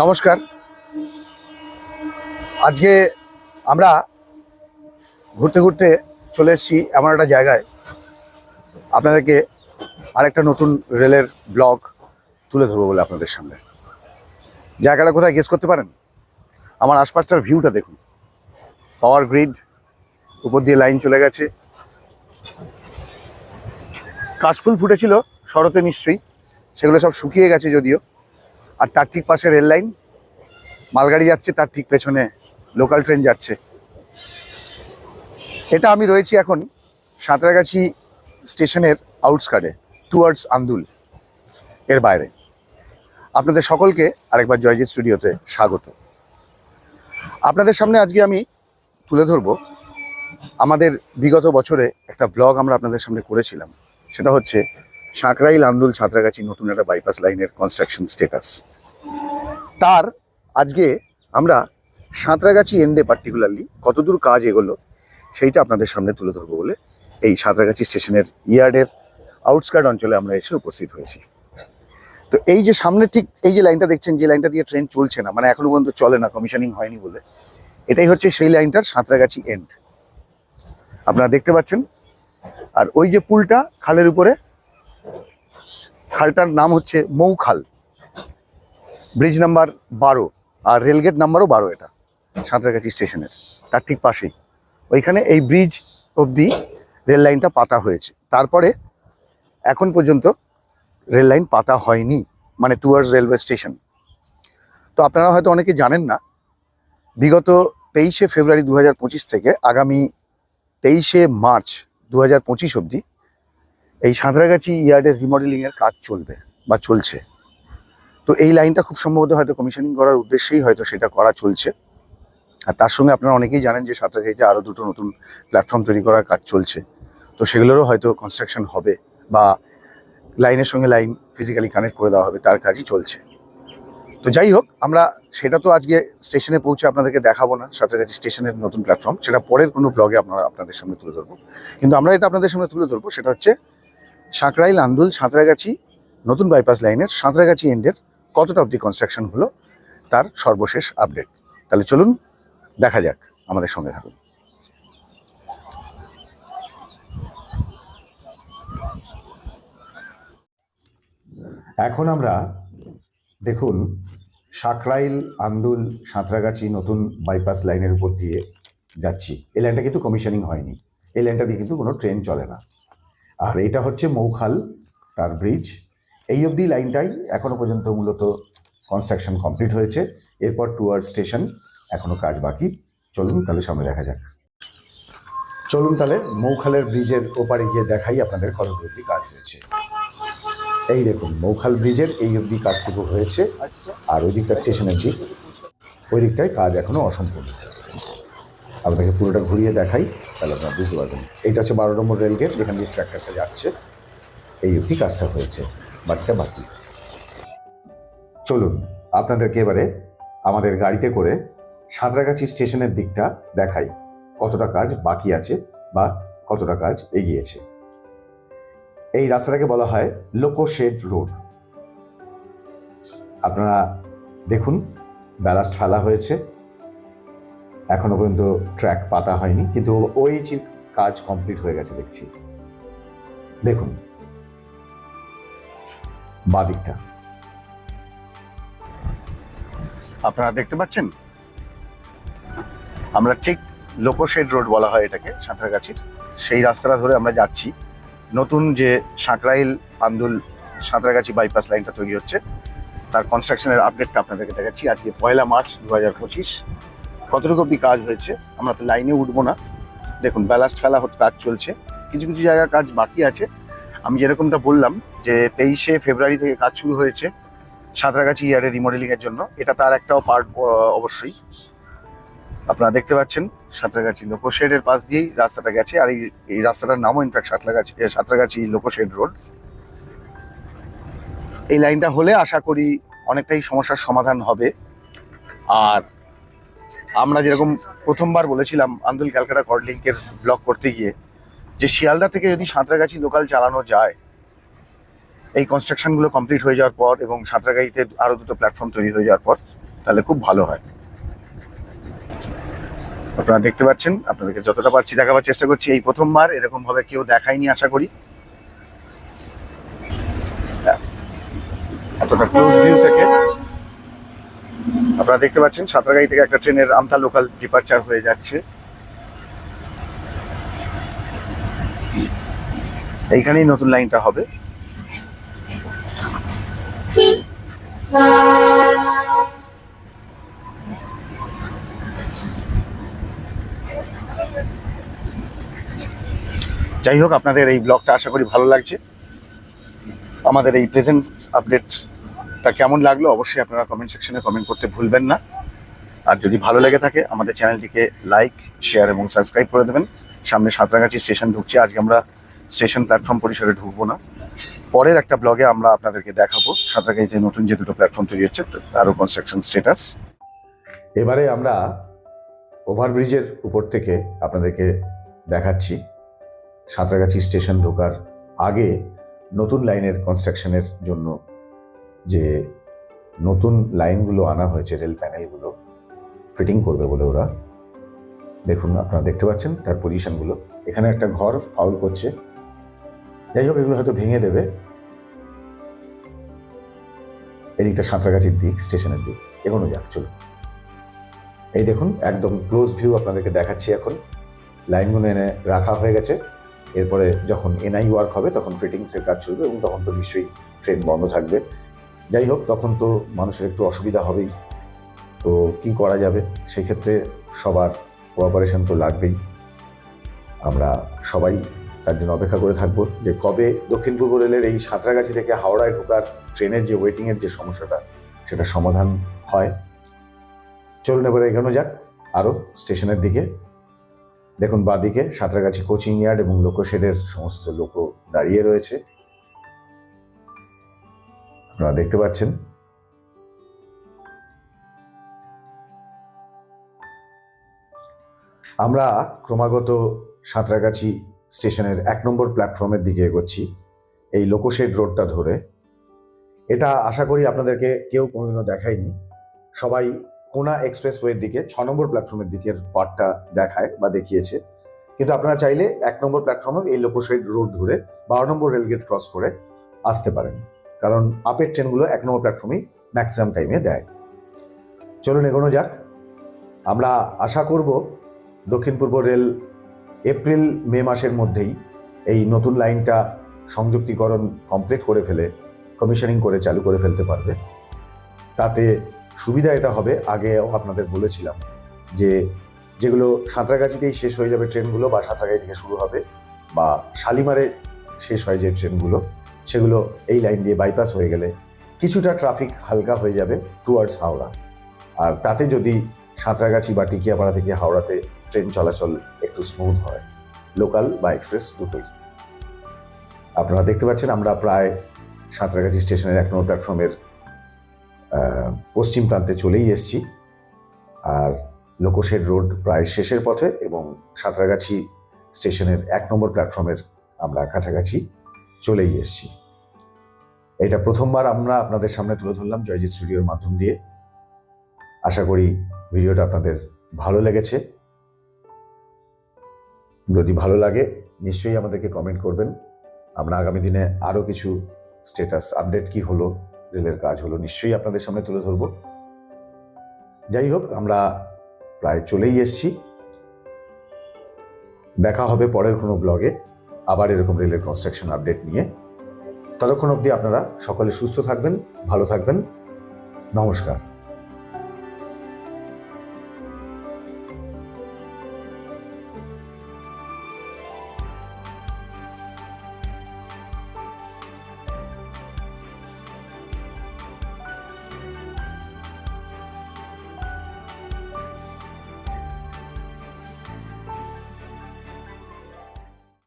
নমস্কার। আজকে আমরা ঘুরতে ঘুরতে চলে এসেছি এমন একটা জায়গায়। আপনাদেরকে আরেকটা নতুন রেলের ব্লগ তুলে ধরবো বলে আপনাদের সামনে। জায়গাটা কোথায় গেস করতে পারেন? আমার আশপাশটার ভিউটা দেখুন। পাওয়ার গ্রিড উপর দিয়ে লাইন চলে গেছে। কাশফুল ফুটেছিল, শরতে নিশ্চয়ই। সেগুলো সব শুকিয়ে গেছে যদিও। আর তার ঠিক পাশে রেল লাইন মালগাড়ি যাচ্ছে, তার ঠিক পেছনে লোকাল ট্রেন যাচ্ছে। এটা আমি রয়েছি এখন সাঁতরাগাছি স্টেশনের আউটস্কার্টে টুয়ার্ডস আন্দুল এর বাইরে। আপনাদের সকলকে আরেকবার জয়জিৎ স্টুডিওতে স্বাগত। আপনাদের সামনে আজকে আমি তুলে ধরবো আমাদের বিগত বছরে একটা ব্লগ আমরা আপনাদের সামনে করেছিলাম। সেটা হচ্ছে সাঁকরাইল আন্দুল সাঁতরাগাছি নতুন একটা বাইপাস লাইনের কনস্ট্রাকশন স্টেটাস তার আজকে আমরা সাঁতরাগাছি এন্ডে পার্টিকুলারলি কতদূর কাজ এগোলো, সেইটা আপনাদের সামনে তুলে ধরবো বলে এই সাঁতরাগাছি স্টেশনের ইয়ার্ডের আউটস্কার্ট অঞ্চলে আমরা এসে উপস্থিত হয়েছি। তো এই যে সামনে ঠিক এই যে লাইনটা দেখছেন, যে লাইনটা দিয়ে ট্রেন চলছে না মানে এখনও পর্যন্ত চলে না কমিশনিং হয়নি বলে, এটাই হচ্ছে সেই লাইনটার সাঁতরাগাছি এন্ড আপনারা দেখতে পাচ্ছেন? আর ওই যে পুলটা খালের উপরে, খালটার নাম হচ্ছে মৌখাল। ব্রিজ নাম্বার বারো, আর রেলগেট নাম্বারও বারো এটা, সাঁতরাগাছি স্টেশনের, তার ঠিক পাশেই। ওইখানে এই ব্রিজ অবধি রেল লাইনটা পাতা হয়েছে। তারপরে এখন পর্যন্ত রেল লাইন পাতা হয়নি মানে টুয়ার্ডস রেলওয়ে স্টেশন তো আপনারা হয়তো অনেকে জানেন না, বিগত তেইশে ফেব্রুয়ারি দু হাজার পঁচিশ থেকে আগামী তেইশে মার্চ দু হাজার পঁচিশ অবধি এই সাঁতরাগাছি ইয়ার্ডের রিমডেলিংয়ের কাজ চলবে বা চলছে। তো এই লাইনটা খুব সম্ভবত হয়তো কমিশনিং করার উদ্দেশ্যেই হয়তো সেটা করা চলছে। আর তার সঙ্গে আপনারা অনেকেই জানেন যে সাঁতরাগাছিতে আরও দুটো নতুন প্ল্যাটফর্ম তৈরি করার কাজ চলছে। তো সেগুলোরও হয়তো কনস্ট্রাকশন হবে। বা লাইনের সঙ্গে লাইন ফিজিক্যালি কানেক্ট করে দেওয়া হবে, তার কাজই চলছে। তো যাই হোক, আমরা সেটা তো আজকে স্টেশনে পৌঁছে আপনাদেরকে দেখাবো না সাঁতরাগাছি স্টেশনের নতুন প্ল্যাটফর্ম সেটা পরের কোনো ব্লগে আপনারা আপনাদের সামনে তুলে ধরবো। কিন্তু আমরা এটা আপনাদের সামনে তুলে ধরবো, সেটা হচ্ছে সাঁকরাইল আন্দুল সাঁতরাগাছি নতুন বাইপাস লাইনের সাঁতরাগাছি এন্ডের কতটা অবধি কনস্ট্রাকশন হলো, তার সর্বশেষ আপডেট তাহলে চলুন, দেখা যাক, আমাদের সঙ্গে থাকুন। এখন আমরা দেখুন, সাকরাইল, আন্দুল, সাঁতরাগাছি নতুন বাইপাস লাইনের উপর দিয়ে যাচ্ছি। এই লাইনটা কিন্তু কমিশনিং হয়নি। এই লাইনটা দিয়ে কিন্তু কোনো ট্রেন চলে না। আর এটা হচ্ছে মৌখাল, তার ব্রিজ এই অবধি লাইনটাই এখনও পর্যন্ত মূলত কনস্ট্রাকশন কমপ্লিট হয়েছে। এরপর টুয়ার্ড স্টেশন এখনও কাজ বাকি। চলুন তাহলে সামনে দেখা যাক। চলুন তাহলে মৌখালের ব্রিজের ওপারে গিয়ে দেখাই আপনাদের কত কাজ হয়েছে। এই দেখুন, মৌখাল ব্রিজের এই অবধি কাজটুকু হয়েছে। আর ওই দিকটা স্টেশনের দিক। ওই দিকটায় কাজ এখনও অসম্পূর্ণ। আপনাকে পুরোটা ঘুরিয়ে দেখাই, তাহলে আপনারা বুঝতে পারবেন। এইটা হচ্ছে বারো নম্বর রেলগেট যেখান দিয়ে ট্র্যাক্টরটা যাচ্ছে। এই অবধি কাজটা হয়েছে। বাকিটা বাকি। চলুন, আপনাদেরকে এবারে আমাদের গাড়িতে করে সাঁতরাগাছি স্টেশনের দিকটা দেখাই। কতটা কাজ বাকি আছে বা কতটা কাজ এগিয়েছে। এই রাস্তাটাকে বলা হয় লোকোশেড রোড। আপনারা দেখুন, ব্যালাস্ট ফেলা হয়েছে। এখনও পর্যন্ত ট্র্যাক পাতা হয়নি, কিন্তু ওই কাজ কমপ্লিট হয়ে গেছে দেখছি। দেখুন। বাদিকটা আপনারা দেখতে পাচ্ছেন? আমরা ঠিক লোকোশেড রোড বলা হয় এটাকে, সাঁতরাগাছির। সেই রাস্তাটা ধরে আমরা যাচ্ছি। নতুন যে সাঁকরাইল আন্দুল সাঁতরাগাছি বাইপাস লাইনটা তৈরি হচ্ছে, তার কনস্ট্রাকশনের আপডেটটা আপনাদেরকে দেখাচ্ছি। আজকে পয়লা মার্চ দু হাজার পঁচিশ। কতটুকু অব্দি কাজ হয়েছে, আমরা তো লাইনে উঠবো না। দেখুন ব্যালাস্ট ফেলা কাজ চলছে। কিছু কিছু জায়গায় কাজ বাকি আছে। আমি যেরকমটা বললাম যে তেইশে ফেব্রুয়ারি থেকে কাজ শুরু হয়েছে সাঁতরাগাছি ইয়ার্ডের রিমডেলিং এর জন্য। এটা তার একটাও পার্ট অবশ্যই। আপনারা দেখতে পাচ্ছেন সাঁতরাগাছি লোকোশেডের পাশ দিয়েই রাস্তাটা গেছে, আর এই রাস্তাটার নামও in fact Santragachi Santragachi loco shed road. এই লাইনটা হলে আশা করি অনেকটাই সমস্যার সমাধান হবে। আর আমরা যেরকম প্রথমবার বলেছিলাম আন্দুল ক্যালকাটা কর্ডলিঙ্কের ব্লক করতে গিয়ে, যে শিয়ালদা থেকে যদি সাঁতরাগাছি লোকাল চালানো যায়, এই কনস্ট্রাকশনগুলো কমপ্লিট হয়ে যাওয়ার পর এবং সাঁতরাগাছিতে আরও দুটো প্ল্যাটফর্ম তৈরি হয়ে যাওয়ার পর, তাহলে খুব ভালো হয়। আপনারা দেখতে পাচ্ছেন, আপনাদেরকে যতটা পারছি দেখাবার চেষ্টা করছি। এই প্রথমবার এরকম ভাবে কেউ দেখায়নি, আশা করি। এতটা ক্লোজ ভিউ থেকে আপনারা দেখতে পাচ্ছেন সাঁতরাগাড়ি থেকে একটা ট্রেনের আমতা লোকাল ডিপার্চার হয়ে যাচ্ছে। এইখানেই নতুন লাইনটা হবে। যাই হোক, আপনাদের এই ব্লগটা আশা করি ভালো লাগছে। আমাদের এই প্রেজেন্ট আপডেটটা কেমন লাগল অবশ্যই আপনারা কমেন্ট সেকশনে কমেন্ট করতে ভুলবেন না। আর যদি ভালো লেগে থাকে, আমাদের চ্যানেলটিকে লাইক শেয়ার এবং সাবস্ক্রাইব করে দেবেন। সামনে সাঁতরাগাছি স্টেশন ঢুকছে। আজকে আমরা স্টেশন প্ল্যাটফর্ম পরিসরে ঢুকবো না। পরের একটা ব্লগে আমরা আপনাদেরকে দেখাবো। সাঁতরাগাছিতে নতুন যে দুটো প্ল্যাটফর্ম তৈরি হচ্ছে, তারও কনস্ট্রাকশন স্টেটাস এবারে আমরা ওভারব্রিজের উপর থেকে আপনাদেরকে দেখাচ্ছি। সাঁতরাগাছি স্টেশন ঢোকার আগে নতুন লাইনের কনস্ট্রাকশনের জন্য যে নতুন লাইনগুলো আনা হয়েছে রেল প্যানেলগুলো ফিটিং করবে বলে ওরা। দেখুন, আপনারা দেখতে পাচ্ছেন তার পজিশনগুলো এখানে একটা ঘর ফাউল করছে। যাই হোক, এগুলো হয়তো ভেঙে দেবে। এদিকটা সাঁতরাগাছির দিক, স্টেশনের দিক, এগোনো যাক, চলুন। এই দেখুন, একদম ক্লোজ ভিউ আপনাদেরকে দেখাচ্ছি এখন। লাইনগুলো এনে রাখা হয়ে গেছে। এরপরে যখন এনআই ওয়ার্ক হবে, তখন ফিটিংসের কাজ চলবে এবং তখন তো নিশ্চয়ই ট্রেন বন্ধ থাকবে। যাই হোক, তখন তো মানুষের একটু অসুবিধা হবেই। তো কি করা যাবে? সেই ক্ষেত্রে সবার কোঅপারেশন তো লাগবেই। আমরা সবাই তার জন্য অপেক্ষা করে থাকব যে কবে দক্ষিণ পূর্ব রেলের এই সাঁতরাগাছি থেকে হাওড়ায় ঢোকার ট্রেনের যে ওয়েটিংয়ের যে সমস্যাটা, সেটা সমাধান হয়। চলুন এবার এগোনো যাক আরও স্টেশনের দিকে। দেখুন বাঁদিকে সাঁতরাগাছি কোচিং ইয়ার্ড এবং লোকোশেডের সমস্ত লোক দাঁড়িয়ে রয়েছে। আপনারা দেখতে পাচ্ছেন। আমরা ক্রমাগত সাঁতরাগাছি স্টেশনের এক নম্বর প্ল্যাটফর্মের দিকে এগোচ্ছি, এই লোকোশেড রোডটা ধরে। এটা আশা করি আপনাদেরকে কেউ কোনোদিনও দেখায়নি। সবাই কোনা এক্সপ্রেসওয়ের দিকে, ছ নম্বর প্ল্যাটফর্মের দিকের পার্টটা দেখায় বা দেখিয়েছে। কিন্তু আপনারা চাইলে এক নম্বর প্ল্যাটফর্মে এই লোকোসাইড রোড ধরে বারো নম্বর রেলগেট ক্রস করে আসতে পারেন। কারণ আপের ট্রেনগুলো এক নম্বর প্ল্যাটফর্মেই ম্যাক্সিমাম টাইমে দেয়। চলুন এগোনো যাক। আমরা আশা করব দক্ষিণ পূর্ব রেল এপ্রিল, মে মাসের মধ্যেই এই নতুন লাইনটা সংযুক্তিকরণ কমপ্লিট করে ফেলে, কমিশনিং করে চালু করে ফেলতে পারবে। তাতে সুবিধা এটা হবে, আগে আপনাদের বলেছিলাম যে যেগুলো সাঁতরাগাছিতেই শেষ হয়ে যাবে ট্রেনগুলো বা সাঁতরাগাছি থেকে শুরু হবে বা শালিমারে শেষ হয় যে ট্রেনগুলো, সেগুলো এই লাইন দিয়ে বাইপাস হয়ে গেলে কিছুটা ট্রাফিক হালকা হয়ে যাবে টুয়ার্ডস হাওড়া। আর তাতে যদি সাঁতরাগাছি বা টিকিয়াপাড়া থেকে হাওড়াতে ট্রেন চলাচল একটু স্মুথ হয় লোকাল বা এক্সপ্রেস দুটোই। আপনারা দেখতে পাচ্ছেন আমরা প্রায় সাঁতরাগাছি স্টেশনের এক নম্বর প্ল্যাটফর্মের পশ্চিম প্রান্তে চলেই এসেছি। আর লোকোশেড রোড প্রায় শেষের পথে এবং সাঁতরাগাছি স্টেশনের এক নম্বর প্ল্যাটফর্মের আমরা কাছাকাছি চলেই এসেছি। এটা প্রথমবার আমরা আপনাদের সামনে তুলে ধরলাম জয়জিৎ স্টুডিওর মাধ্যম দিয়ে। আশা করি ভিডিওটা আপনাদের ভালো লেগেছে। যদি ভালো লাগে, নিশ্চয়ই আমাদেরকে কমেন্ট করবেন। আমরা আগামী দিনে আরও কিছু স্টেটাস আপডেট কি হলো রেলের কাজ হলো নিশ্চয়ই আপনাদের সামনে তুলে ধরব। যাই হোক, আমরা প্রায় চলেই এসছি। দেখা হবে পরের কোনো ব্লগে আবার এরকম রেলের কনস্ট্রাকশন আপডেট নিয়ে। ততক্ষণ অবধি আপনারা সকলে সুস্থ থাকবেন, ভালো থাকবেন। নমস্কার।